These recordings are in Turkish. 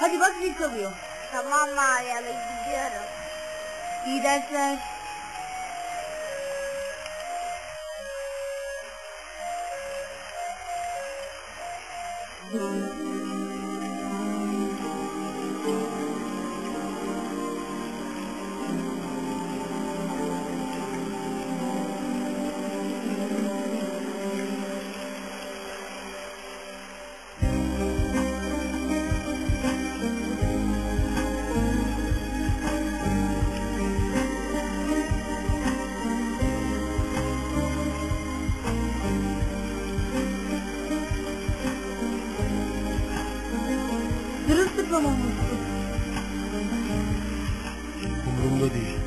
Hadi bak zil çalıyor. Tamam Mariyalı gidiyorum. İyi dersler. Sırılsıklam olmuşsun. Umurumda değil.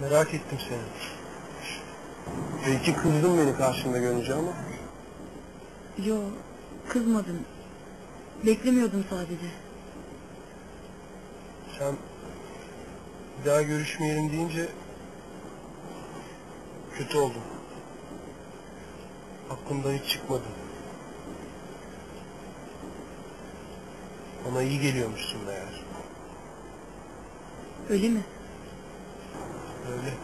Merak ettim seni. Belki kızdın beni karşında görünce ama Yo, kızmadım. Beklemiyordum sadece. sen bir daha görüşmeyelim deyince kötü oldum. Aklımdan hiç çıkmadı. Bana iyi geliyormuşsun meğer. Öyle mi? Öyle.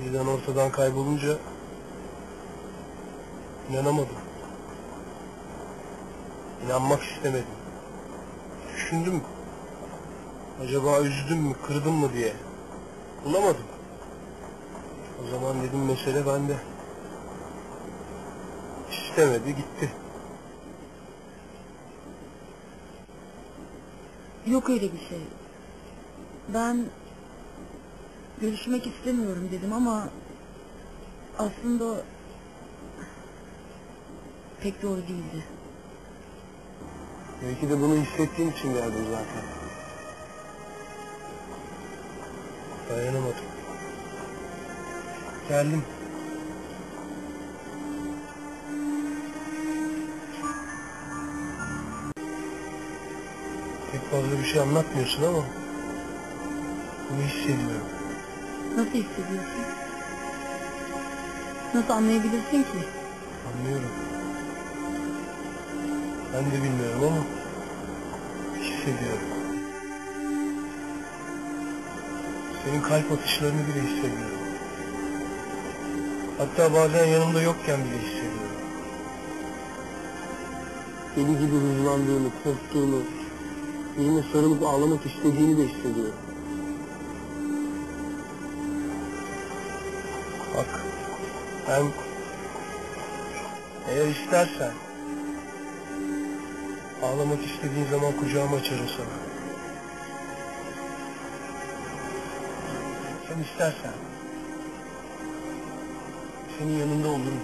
Birden ortadan kaybolunca inanamadım. İnanmak istemedim. Düşündüm. Acaba üzdüm mü, kırdım mı diye. Bulamadım. O zaman dedim mesele bende. İstemedi gitti. Yok öyle bir şey. Ben görüşmek istemiyorum dedim ama aslında pek doğru değildi. Belki de bunu hissettiğim için geldim zaten. Dayanamadım. Geldim. Pek fazla bir şey anlatmıyorsun ama bunu hissediyorum. Nasıl hissediyorsun? Nasıl anlayabilirsin ki? Anlıyorum. Ben de bilmiyorum ama hissediyorum. Senin kalp atışlarını bile hissediyorum. Hatta bazen yanımda yokken bile hissediyorum. Deli gibi hızlandığını, korktuğunu, birine sarılıp ağlamak istediğini de hissediyorum. Bak, ben eğer istersen ağlamak istediğin zaman kucağımı açarım sana. Sen istersen senin yanında olurum.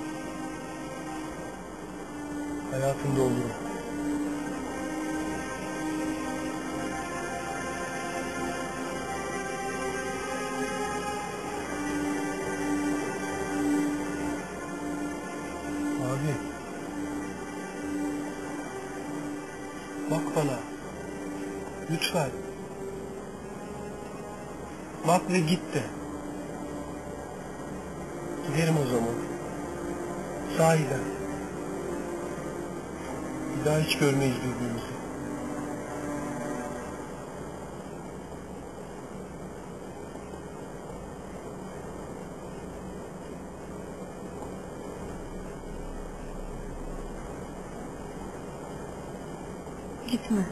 Hayatında olurum. Abi. Bak bana. Lütfen. Bak ve git de. Giderim o zaman. Sahiden. Bir daha hiç görmeyiz birbirimizi. Gitme.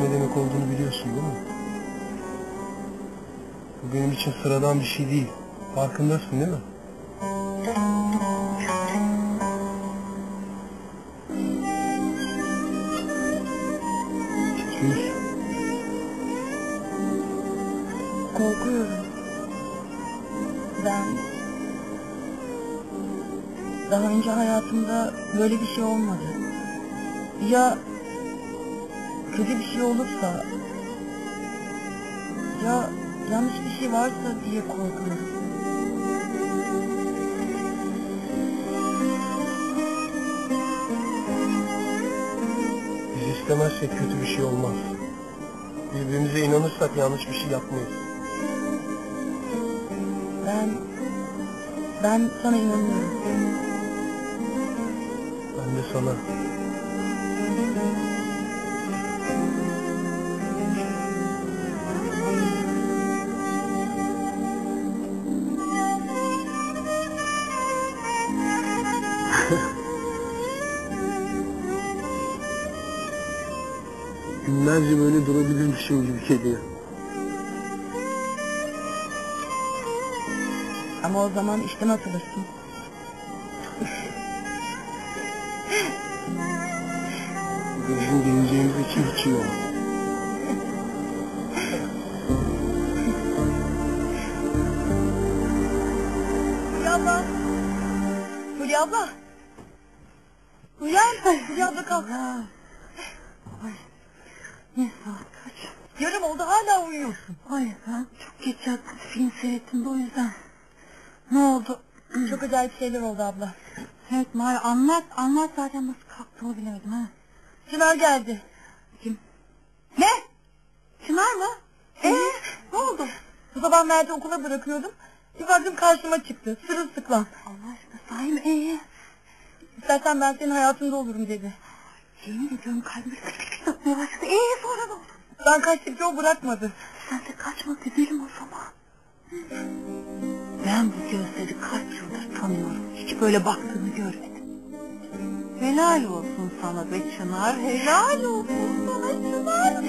Ne demek olduğunu biliyorsun değil mi? Bu benim için sıradan bir şey değil. Farkındasın değil mi? Titriyorsun. Ben daha önce hayatımda böyle bir şey olmadı. Ya kötü bir şey olursa ya yanlış bir şey varsa diye korkuyorum. Biz istemezsek kötü bir şey olmaz. Birbirimize inanırsak yanlış bir şey yapmayız. Ben... Ben sana inanıyorum. Ben de sana. Günlerce böyle durabilirmişim gibi geliyor. Ama o zaman işten atılırsın. Bizim geleceğimiz için hiç iyi olmaz. Fulya abla. Fulya abla. Uyan. Fulya abla kalk. Ay. Ne saat kaç? Yarım oldu hala uyuyorsun. Ay ben çok geç yattım. Film seyrettim de o yüzden. Ne oldu? Çok acayip şeyler oldu abla. Evet Mari anlat anlat zaten nasıl kalktığımı bilemedim ha. Çınar geldi. Kim? Ne? Çınar mı? Ee, ne oldu? Bu sabah Mert'i okula bırakıyordum. Bir baktım karşıma çıktı. Sırılsıklam. Allah aşkına sahi mi? Ee? İstersen ben senin hayatında olurum dedi. Yemin ediyorum kalbim kıt atmaya başladı. Ee sonra ne oldu? Ben kaçtıkça o bırakmadı. Sen de kaçma gidelim o zaman. Ben bu gözleri kaç yıldır tanıyorum. Hiç böyle baktığını görmedim. Helal olsun sana be Çınar. Helal olsun sana Çınar.